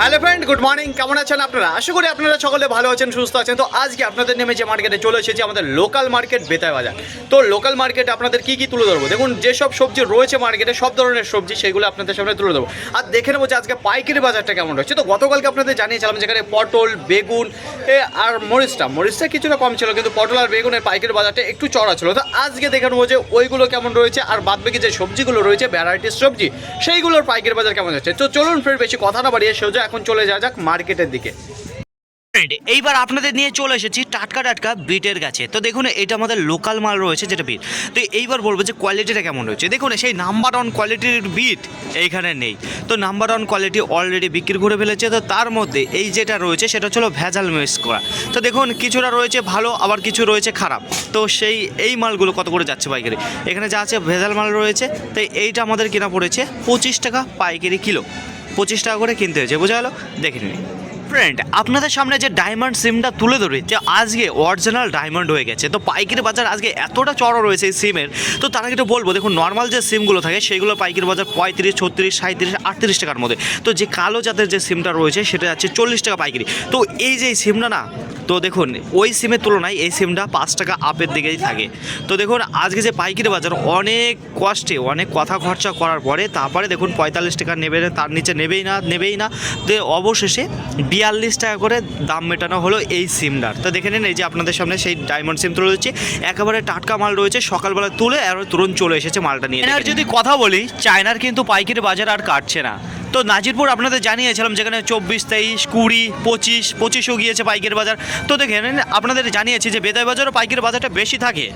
Hello friend good morning কেমন আছেন আপনারা? আশা করি আপনারা সকলে ভালো আছেন, সুস্থ আছেন। তো আজকে আপনাদের নেমে যে মার্কেটে চলে এসেছি, আমাদের লোকাল মার্কেট বেতায় বাজার। তো লোকাল মার্কেটে আপনাদের কি কি তুলে ধরবো? দেখুন, যেসব সবজি রয়েছে মার্কেটে সব ধরনের সবজি সেগুলো আপনাদের সামনে তুলে ধরবো। আর দেখে নেব যে আজকে পাইকারি বাজারটা কেমন রয়েছে। তো গতকালকে আপনাদের জানিয়েছিলাম যেখানে পটল, বেগুন আর মরিচটা। মরিচটা কিছুটা কম ছিল, কিন্তু পটল আর বেগুনের পাইকারি বাজারটা একটু চড়া ছিল। তো আজকে দেখে নেব যে ওইগুলো কেমন রয়েছে, আর বাদ বাকি যে সবজিগুলো রয়েছে ভ্যারাইটিস সবজি, সেইগুলোর পাইকারি বাজার কেমন যাচ্ছে? তো চলুন ফের বেশি কথা না বাড়িয়ে সোজা এখন চলে যাওয়া যাক মার্কেটের দিকে। এইবার আপনাদের নিয়ে চলে এসেছি টাটকা টাটকা বিটের গাছে। তো দেখুন, এটা আমাদের লোকাল মাল রয়েছে যেটা বিট। তো এইবার বলব যে কোয়ালিটিটা কেমন রয়েছে। দেখুন, সেই নাম্বার ওয়ান কোয়ালিটির বিট এইখানে নেই। তো নাম্বার ওয়ান কোয়ালিটি অলরেডি বিক্রি করে ফেলেছে। তো তার মধ্যে এই যেটা রয়েছে, সেটা হচ্ছিল ভেজাল মিক্স করা। তো দেখুন, কিছুটা রয়েছে ভালো, আবার কিছু রয়েছে খারাপ। তো সেই, এই মালগুলো কত করে যাচ্ছে পাইকারি? এখানে যা আছে ভেজাল মাল রয়েছে। তো এইটা আমাদের কেনা পড়েছে পঁচিশ টাকা পাইকারি কিলো। পঁচিশ টাকা করে কিনতে হয়েছে, বোঝা গেলো? দেখে নিন। ফ্রেন্ড আপনাদের সামনে যে ডায়মন্ড সিমটা তুলে ধরি যে আজকে অরিজিনাল ডায়মন্ড হয়ে গেছে, তো পাইকারি বাজার আজকে এতটা চড়া রয়েছে এই সিমের তো তারা একটু বলব, দেখুন নর্মাল যে সিমগুলো থাকে সেইগুলো পাইকারি বাজার পঁয়ত্রিশ, ছত্রিশ সাঁত্রিশ আটত্রিশ টাকার মধ্যে। তো যে কালো জাতের যে সিমটা রয়েছে, সেটা যাচ্ছে চল্লিশ টাকা পাইকারি। তো এই যে সিমটা না তো দেখুন, ওই সিমের তুলনায় এই সিমটা পাঁচ টাকা আপের দিকেই থাকে। তো দেখুন, আজকে যে পাইকারি বাজার, অনেক কষ্টে, অনেক কথা খরচা করার পরে তারপরে দেখুন পঁয়তাল্লিশ টাকা নেবে তার নিচে নেবেই না নেবেই না। তো অবশেষে বিয়াল্লিশ টাকা করে দাম মেটানো হলো এই সিমটার তো দেখে নিন, এই যে আপনাদের সামনে সেই ডায়মন্ড সিম তুলে রয়েছে একেবারে টাটকা মাল রয়েছে, সকালবেলা তুলে আর তুরন্ত চলে এসেছে মালটা নিয়ে। আর যদি কথা বলি, চায়নার কিন্তু পাইকারি বাজার আর কাটছে না। তো নাজিরপুর আপনাদের জানিয়েছিলাম, যেখানে চব্বিশ, তেইশ, কুড়ি, পঁচিশ, পঁচিশও গিয়েছে পাইকারি বাজার। তো দেখেন, আপনাদের জানিয়েছি যে বেতাই বাজারও পাইকারি বাজারটা বেশি থাকে,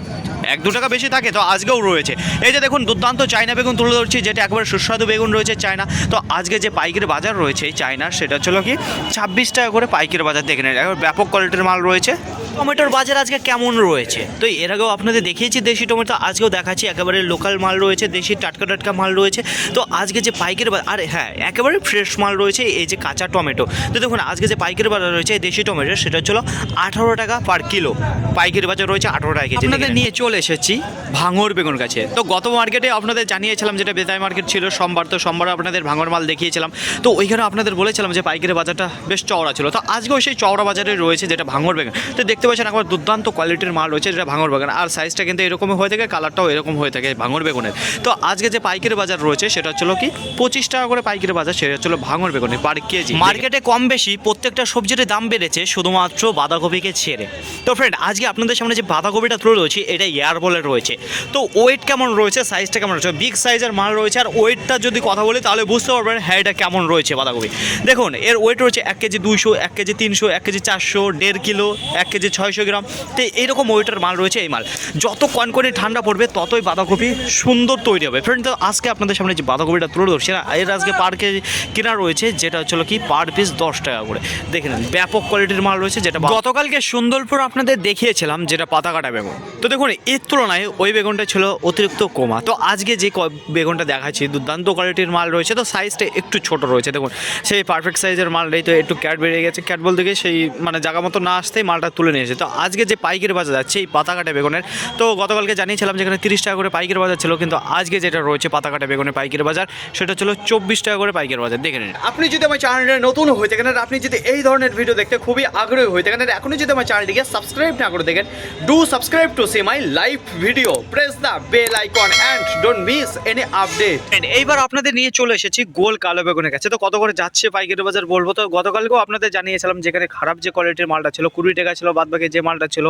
এক দু টাকা বেশি থাকে, তো আজকেও রয়েছে। এই যে দেখুন, দুর্দান্ত চায়না বেগুন তুলে ধরছি, যেটা একবারে সুস্বাদু বেগুন রয়েছে চায়না। তো আজকে যে পাইকারি বাজার রয়েছে চায়নার, সেটা ছিল কি, ছাব্বিশ টাকা করে পাইকারি বাজার দেখে নেন। একবার ব্যাপক কোয়ালিটির মাল রয়েছে। টমেটোর বাজার আজকে কেমন রয়েছে? তো এর আগেও আপনাদের দেখিয়েছি দেশি টমেটো আজকেও দেখাচ্ছি একেবারে লোকাল মাল রয়েছে দেশি টাটকা টাটকা মাল রয়েছে। তো আজকে যে পাইকারি বাজার আর হ্যাঁ একেবারে ফ্রেশ মাল রয়েছে এই যে কাঁচা টমেটো। তো দেখুন আজকে যে পাইকারি বাজার রয়েছে দেশি টমেটো সেটা হচ্ছিল আঠারো টাকা পার কিলো পাইকারি বাজার রয়েছে আঠারো টাকা কেজি আপনাদের নিয়ে চলে এসেছি ভাঙর বেগুন গাছে। তো গত মার্কেটে আপনাদের জানিয়েছিলাম যেটা বেতাই মার্কেট ছিল সোমবার তো সোমবার আপনাদের ভাঙর মাল দেখিয়েছিলাম। তো ওইখানে আপনাদের বলেছিলাম যে পাইকারি বাজারটা বেশ চওড়া ছিল। তো আজকেও সেই চওড়া বাজারে রয়েছে যেটা ভাঙর বেগুন। তো দেখতে পাচ্ছেন একবার দুর্দান্ত কোয়ালিটির মাল রয়েছে যেটা ভাঙর বেগুন। আর সাইজটা কিন্তু এরকমই হয়ে থাকে কালারটাও এরকম হয়ে থাকে ভাঙর বেগুনের। তো আজকে যে পাইকারি বাজার রয়েছে সেটা হচ্ছিল কি, পঁচিশ টাকা করে পাইকারি বাজার, সেটা হচ্ছিল ভাঙর বেগুনের পার কেজি মার্কেটে কম বেশি প্রত্যেকটা সবজির দাম বেড়েছে, শুধুমাত্র বাঁধাকপিকে ছেড়ে। তো ফ্রেন্ড আজকে আপনাদের সামনে যে বাঁধাকপিটা তুলে রয়েছে এটা এয়ার বলে রয়েছে। তো ওয়েট কেমন রয়েছে সাইজটা কেমন রয়েছে? বিগ সাইজের মাল রয়েছে, আর ওয়েটটা যদি কথা বলি, তাহলে বুঝতে পারবেন হ্যাঁ এটা কেমন রয়েছে বাঁধাকপি। দেখুন, এর ওয়েট রয়েছে এক কেজি দুইশো, এক কেজি তিনশো, এক কেজি চারশো, দেড় কিলো এক কেজি ছয়শো গ্রাম। তো এইরকম ওয়েটের মাল রয়েছে এই মাল। যত কনকনে ঠান্ডা পড়বে, ততই বাঁধাকপি সুন্দর তৈরি হবে। ফ্রেন্ড তো আজকে আপনাদের সামনে যে বাঁধাকপিটা তুলে ধরছি, না, এর আজকে পার কেজি কেনা রয়েছে, যেটা হচ্ছিল কি পার পিস দশ টাকা করে। দেখে নেন, ব্যাপক কোয়ালিটির মাল রয়েছে, যেটা গতকালকে সুন্দরপুর আপনাদের দেখিয়েছিলাম, যেটা পাতা কাটা বেগুন। তো দেখুন, এর তুলনায় ওই বেগুনটা ছিল অতিরিক্ত কমা। তো আজকে যে বেগুনটা দেখাচ্ছি, দুর্দান্ত কোয়ালিটির মাল রয়েছে। তো সাইজটা একটু ছোট রয়েছে। দেখুন, সেই পারফেক্ট সাইজের মাল নেই তো একটু ক্যাট বেড়ে গেছে। ক্যাট বলতে গিয়ে সেই মানে জায়গা মতো না আসতেই মালটা তুলে নিয়েছে তো আজকে যে পাইকারি বাজার যাচ্ছে এই পাতা কাটা বেগুনের তো গতকালকে জানিয়েছিলাম যেখানে তিরিশ টাকা করে পাইকারি বাজার ছিল কিন্তু আজকে যেটা রয়েছে পাতা কাটা বেগুনের পাইকারি বাজার সেটা ছিল চব্বিশ টাকা করে পাইকারি বাজার। দেখে নিন। আপনি যদি আমার চ্যানেলে নতুন হয়ে থাকেন আর আপনি যদি এই ধরনের ভিডিও দেখতে খুবই আগ্রহী হয়ে থাকেন আর এখনই যদি আমার চ্যানেলটিকে সাবস্ক্রাইব না করে দেখেন do subscribe to see my live video press the bell icon and don't miss any update এইবার আপনাদের নিয়ে চলে এসেছি গোল কালো বেগুনের কাছে। তো কত করে যাচ্ছে পাইকারি বাজার বলব? তো গতকালকেও আপনাদের জানিয়েছিলাম যেখানে খারাপ যে কোয়ালিটির মালটা ছিল কুড়ি টাকা ছিল বাদ বাকি যে মালটা ছিল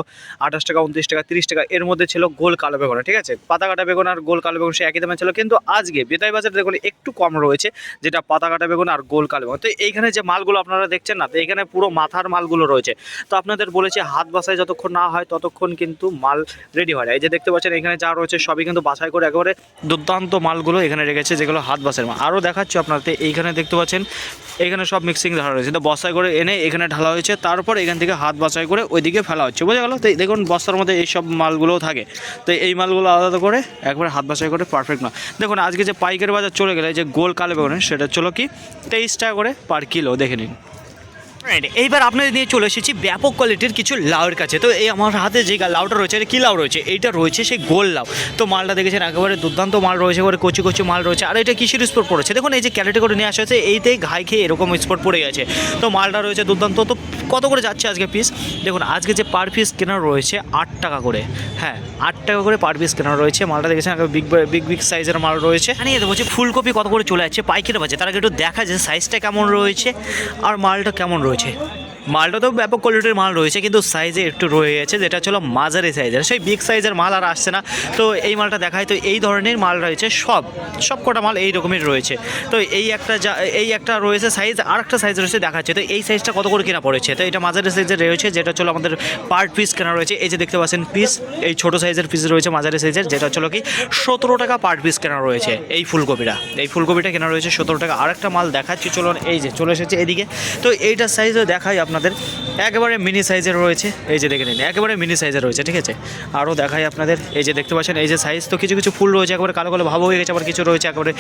আঠাশ টাকা, উনত্রিশ টাকা, তিরিশ টাকা, এর মধ্যে ছিল গোল কালো বেগুন। ঠিক আছে? পাতা কাটা বেগুন আর গোল কালো বেগুন সে একই দামে ছিল। কিন্তু আজকে বেতাই বাজার দেখুন একটু কম রয়েছে, যেটা পাতা কাটা বেগুন আর গোল কালো বেগুন। তো এইখানে যে মালগুলো আপনারা দেখছেন না, তো এখানে পুরো মাথার মালগুলো রয়েছে। তো আপনাদের বলেছে হাত বাসায় যতক্ষণ না হয় ততক্ষণ কিন্তু মাল রেডি হয় না। এই যে দেখতে পাচ্ছেন, এখানে যা রয়েছে সবই কিন্তু বাছাই করে একেবারে দুর্দান্ত মালগুলো এখানে রেখেছে, যেগুলো হাত বাসের মাল। আরও দেখাচ্ছি আপনাদের, এইখানে দেখতে পাচ্ছেন এখানে সব মিক্সিং ধরা রয়েছে। তো বস্তায় করে এনে এখানে ঢালা হয়েছে। তারপর এখান থেকে হাত বাছাই করে ওইদিকে ফেলা হচ্ছে। বোঝা গেল? তো দেখুন, বস্তার মধ্যে এই সব মালগুলোও থাকে। তো এই মালগুলো আলাদা করে একবারে হাত বাছাই করে পারফেক্ট না দেখুন, আজকে যে পাইকারি বাজার চলে গেলে যে গোল কালো বেগুনের সেটা চলো কি? তেইশ টাকা করে পার কিলো দেখে নিন। এইবার আপনাদের নিয়ে চলে এসেছি ব্যাপক কোয়ালিটির কিছু লাউয়ের কাছে। তো এই আমার হাতে যে লাউটা রয়েছে, এটা কী লাউ রয়েছে? এইটা রয়েছে সেই গোল লাউ। তো মালটা দেখেছেন, একেবারে দুর্দান্ত মাল রয়েছে, একেবারে কচি কচি মাল রয়েছে। আর এটা কিসের স্পট পড়েছে? দেখুন, এই যে ক্যারেটে করে নিয়ে আসা হয়েছে, এইতেই ঘাই খেয়ে এরকম স্পট পড়ে গেছে। তো মালটা রয়েছে দুর্দান্ত। তো কত করে যাচ্ছে আজকে পিস দেখুন, আজকে যে পার পিস কেনা রয়েছে, আট টাকা করে। হ্যাঁ আট টাকা করে পার পিস কেনা রয়েছে। মালটা দেখেছেন বিগ বিগ বিগ সাইজের মাল রয়েছে। জানিয়ে দেবো যে ফুলকপি কত করে চলে যাচ্ছে পাইকারি বাজে তার আগে একটু দেখা যায় সাইজটা কেমন রয়েছে, আর মালটা কেমন রয়েছে। মালটা তো ব্যাপক কোয়ালিটির মাল রয়েছে, কিন্তু সাইজে একটু রয়ে গেছে যেটা ছিল মাঝারি সাইজের সেই বিগ সাইজের মাল আর আসছে না। তো এই মালটা দেখায়, তো এই ধরনের মাল রয়েছে সব সব কটা মাল এই রকমের রয়েছে। তো এই একটা যা, এই একটা রয়েছে সাইজ আর একটা সাইজ রয়েছে দেখাচ্ছে। তো এই সাইজটা কত করে কেনা পড়েছে? তো এটা মাঝারি সাইজের রয়েছে, যেটা ছিল আমাদের পার্ট পিস কেনা রয়েছে। এই যে দেখতে পাচ্ছেন পিস এই ছোট সাইজের পিস রয়েছে মাঝারি সাইজের যেটা ছিল কি সতেরো টাকা পার্ট পিস কেনা রয়েছে এই ফুলকপিটা। এই ফুলকপিটা কেনা রয়েছে সতেরো টাকা। আরেকটা মাল দেখাচ্ছি, চলুন এই যে চলে এসেছে এদিকে। তো এইটার সাইজও দেখাই আপনাদের একেবারে মিনি সাইজের রয়েছে। এই যে দেখে নিন, একেবারে মিনি সাইজের রয়েছে, ঠিক আছে? আরও দেখাই আপনাদের, এই যে দেখতে পাচ্ছেন, এই যে সাইজ তো কিছু কিছু ফুল রয়েছে, একবারে কালো কালো ভাব হয়ে গেছে, আবার কিছু রয়েছে একেবারে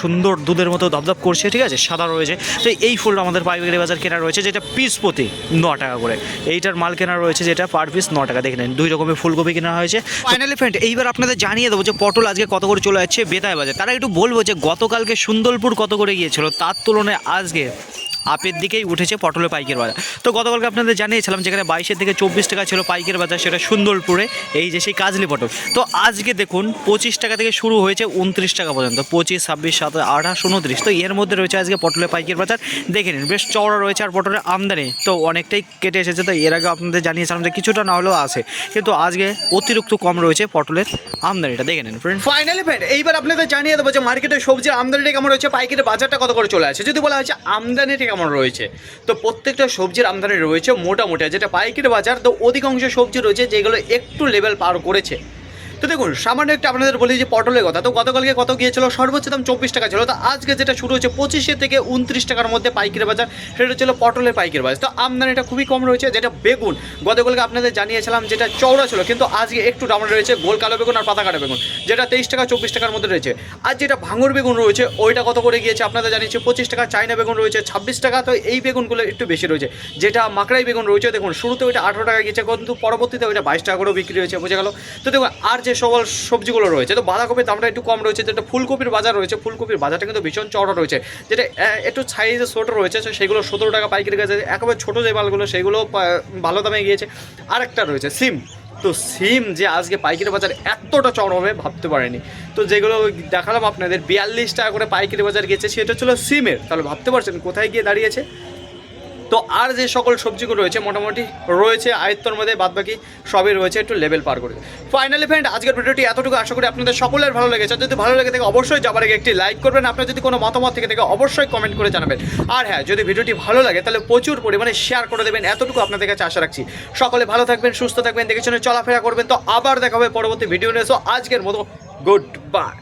সুন্দর দুধের মতো ধপধপ করছে, ঠিক আছে? সাদা রয়েছে। তো এই ফুলটা আমাদের পাইকারি বাজার কেনা রয়েছে, যেটা পিস প্রতি ন টাকা করে। এইটার মাল কেনা রয়েছে, যেটা পার পিস ন টাকা। দেখে নিন, দুই রকমের ফুলকপি কেনা হয়েছে। ফাইনালি ফ্রেন্ড এইবার আপনাদের জানিয়ে দেবো যে পটল আজকে কত করে চলে যাচ্ছে বেতায় বাজার। তারা একটু বলব যে গতকালকে সুন্দরপুর কত করে গিয়েছিল, তার তুলনায় আজকে আপের দিকেই উঠেছে পটলের পাইকের বাজার। তো গতকালকে আপনাদের জানিয়েছিলাম যেখানে বাইশের থেকে চব্বিশ টাকা ছিল পাইকের বাজার, সেটা সুন্দরপুরে, এই যে সেই কাজলি পটল। তো আজকে দেখুন, পঁচিশ টাকা থেকে শুরু হয়েছে উনত্রিশ টাকা পর্যন্ত, পঁচিশ, ছাব্বিশ, সাত, আঠাশ, উনত্রিশ। তো এর মধ্যে রয়েছে আজকে পটলের পাইকের বাজার। দেখে নিন, বেশ চওড়া রয়েছে আর পটলের আমদানি তো অনেকটাই কেটে এসেছে। তো এর আগে আপনাদের জানিয়েছিলাম যে কিছুটা না হলেও আছে, কিন্তু আজকে অতিরিক্ত কম রয়েছে পটলের আমদানিটা। দেখে নিন ফ্রেন্ড ফাইনালি ফ্রেন্ড এইবার আপনাদের জানিয়ে দেবো যে মার্কেটে সবজির আমদানিটা কেমন রয়েছে, পাইকারি বাজারটা কত করে চলে আসে। যদি বলা হয়েছে আমদানিটা কেমন রয়েছে? তো প্রত্যেকটা সবজির আমদানি রয়েছে মোটামুটি যেটা পাইকারি বাজার, তো অধিকাংশ সবজি রয়েছে যেগুলো একটু লেভেল পার করেছে। তো দেখুন, সামান্য একটা আপনাদের বলি যে পটলের কথা। তো গতকালকে কত গিয়েছিল? সর্বোচ্চ দাম চব্বিশ টাকা ছিল। তো আজকে যেটা শুরু হচ্ছে পঁচিশে থেকে উনত্রিশ টাকার মধ্যে পাইকারি বাজার, সেটা ছিল পটলের পাইকারি বাজার। তো আমদানিটা খুবই কম রয়েছে, যেটা বেগুন। গতকালকে আপনাদের জানিয়েছিলাম যেটা চওড়া ছিল, কিন্তু আজকে একটু ডাউন রয়েছে, গোল কালো বেগুন আর পাতা কাটা বেগুন, যেটা তেইশ টাকা, চব্বিশ টাকার মধ্যে রয়েছে। আর যেটা ভাঙর বেগুন রয়েছে, ওইটা কত করে গিয়েছে আপনাদের জানিয়েছি, পঁচিশ টাকা চাইনা বেগুন রয়েছে ছাব্বিশ টাকা। তো এই বেগুনগুলো একটু বেশি রয়েছে। যেটা মাকড়াই বেগুন রয়েছে, দেখুন, শুরুতে ওইটা আঠারো টাকা গিয়েছে, কিন্তু পরবর্তীতে ওইটা বাইশ টাকা করেও বিক্রি হয়েছে, বুঝে গেল। তো দেখুন, আর যে সকল সবজিগুলো রয়েছে, তো বাঁধাকপির দামটা একটু কম রয়েছে, যেটা ফুলকপির বাজার রয়েছে, ফুলকপির বাজারটা কিন্তু ভীষণ চড়া রয়েছে, যেটা একটু সাইজে ছোটো রয়েছে সেগুলো সতেরো টাকা পাইকারি গেছে একেবারে ছোটো যে মালগুলো, সেগুলো ভালো দামে গিয়েছে। আরেকটা রয়েছে, সিম। তো সিম যে আজকে পাইকারি বাজার এতটা চড়া হবে, ভাবতে পারেনি। তো যেগুলো দেখালাম আপনাদের, বিয়াল্লিশ টাকা করে পাইকারি বাজার গেছে সেটা ছিল সিমের। তাহলে ভাবতে পারছেন কোথায় গিয়ে দাঁড়িয়েছে? তো আর যে সকল সবজিগুলো রয়েছে, মোটামুটি রয়েছে, আয়ত্তর মধ্যে, বাদবাকি সবই রয়েছে একটু লেভেল পার করে। ফাইনালি ফ্রেন্ড আজকের ভিডিওটি এতটুকু আশা করি আপনাদের সকলের ভালো লেগেছে। যদি ভালো লেগে থাকে, অবশ্যই যাবার আগে একটি লাইক করবেন। আপনার যদি কোনো মতামত থেকে থাকে, অবশ্যই কমেন্ট করে জানাবেন। আর হ্যাঁ যদি ভিডিওটি ভালো লাগে, তাহলে প্রচুর পরিমাণে শেয়ার করে দেবেন। এতটুকু আপনাদের কাছে আশা রাখছি। সকলে ভালো থাকবেন, সুস্থ থাকবেন দেখে শুনে চলাফেরা করবেন। তো আবার দেখা হবে পরবর্তী ভিডিও নিয়ে। আজকের মতো গুড বাই